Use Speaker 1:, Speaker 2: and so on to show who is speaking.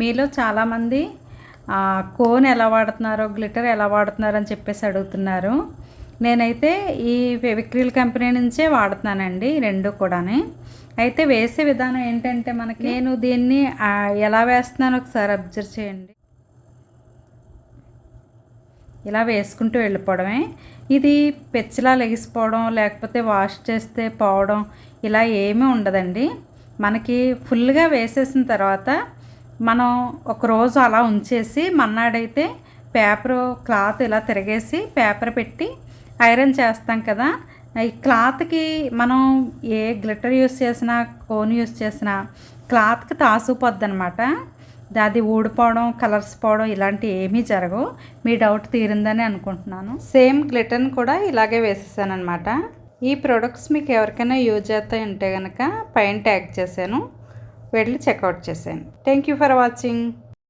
Speaker 1: మీలో చాలామంది కోన్ ఎలా వాడుతున్నారో గ్లిటర్ ఎలా వాడుతున్నారో అని చెప్పేసి అడుగుతున్నారు. నేనైతే ఈ ఫెవిక్రిల్ కంపెనీ నుంచే వాడుతున్నానండి రెండు కూడాని. అయితే వేసే విధానం ఏంటంటే మనకి నేను దీన్ని ఎలా వేస్తున్నాను ఒకసారి అబ్జర్వ్ చేయండి. ఇలా వేసుకుంటూ వెళ్ళిపోవడమే. ఇది పెచ్చలా లెగిసిపోవడం లేకపోతే వాష్ చేస్తే పోవడం ఇలా ఏమీ ఉండదండి. మనకి ఫుల్గా వేసేసిన తర్వాత మనం ఒక రోజు అలా ఉంచేసి మన్నాడైతే పేపర్ క్లాత్ ఇలా తిరగేసి పేపర్ పెట్టి ఐరన్ చేస్తాం కదా. ఈ క్లాత్కి మనం ఏ గ్లిటర్ యూస్ చేసినా కోన్ యూస్ చేసినా క్లాత్కి తాసుపోద్ది అనమాట అది ఊడిపోవడం కలర్స్ పోవడం ఇలాంటివి ఏమీ జరగవు. మీ డౌట్ తీరిందని అనుకుంటున్నాను. సేమ్ గ్లిటర్ని కూడా ఇలాగే వేసేసాను అనమాట ఈ ప్రొడక్ట్స్ మీకు ఎవరికైనా యూజ్ చేస్తా ఉంటే కనుక పైన ట్యాగ్ చేశాను. వెళ్ళి చెక్అవుట్ చేశాను థ్యాంక్ యూ ఫర్ వాచింగ్